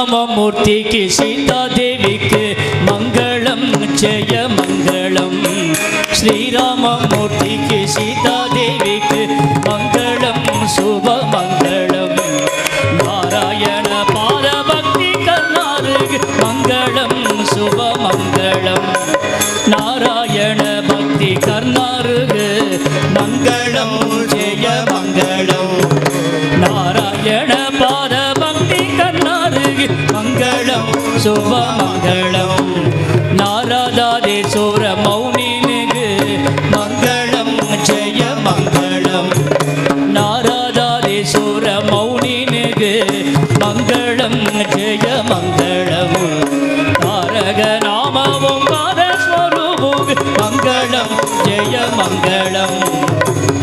ஸ்ரீராமமூர்த்திக்கு சீதாதேவிக்கு மங்களம் ஜெய மங்களம். ஸ்ரீராமமூர்த்திக்கு சீதாதேவிக்கு மங்களம் சுப மங்களம். நாராயண பாரபக்தி கர்ணாருக்கு மங்களம் சுப மங்களம். நாராயண பக்தி கர்ணாருக்கு மங்களம் ஜெய மங்களம். நாராயண பாத மங்களம் சுப மங்களம் நாராதாதே சோர மௌனினுக்கு மங்களம் ஜெய மங்களம் நாராதாதே சோர மௌனினுக்கு மங்களம் ஜெய மங்களம் தாரக நாமவும் பாதஸ்வரூபுக்கு மங்களம் ஜெய மங்களம்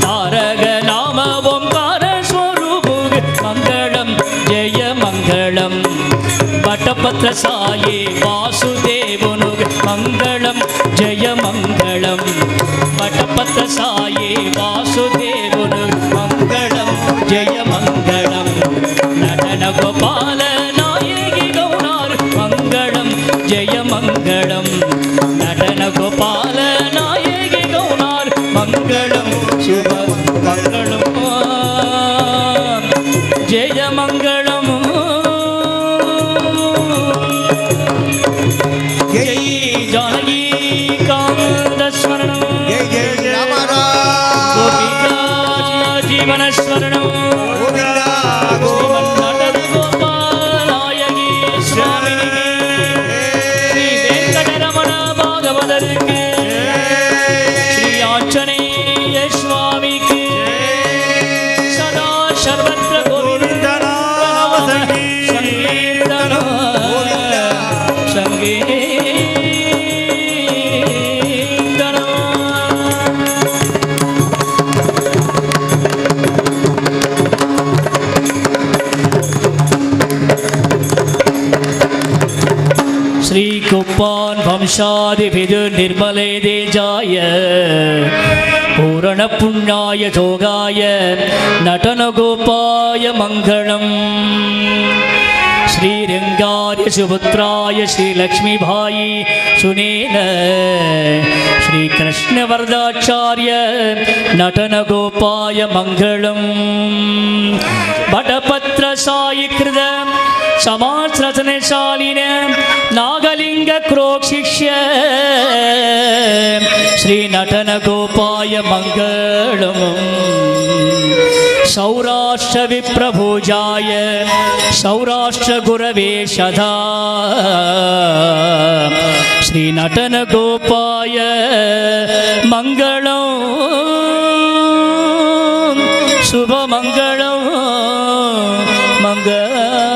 தாரக நாமவும் பாதஸ்வரூபுக்கு மங்களம் ஜெய மங்களம் பட்டபத்ர சாயே வாசுதேவனுக்கு மங்களம் ஜெய மங்களம் பட்டபத்ர சாயே வாசுதேவனுக்கு மங்களம் ஜெய மங்களம் நடன கோபால நாயகி கௌனார் மங்களம் ஜெய மங்களம் நடன கோபால நாயகி கௌனார் மங்களம் சுப மங்களம். श्रीकुप्पान् वंशादिभिदु निर्मले देजाय पूरणपुण्याय जोगाय नटनगोपाय मङ्गलम् श्रीरङ्गाय सुपुत्राय श्रीलक्ष्मीभायि सुनेन श्रीकृष्णवरदाचार्य नटनगोपाय मङ्गलम् भटपत्रसायिकृत समाश्रसनशालिन नागलिङ्गक्रोक्षिष्य श्रीनटनगोपाय मङ्गलम् सौराष्ट्रविप्रभुजाय सौराष्ट्रगुरवे सदा श्रीनटनगोपाय मङ्गलम् शुभमङ्गलम् मङ्गलम्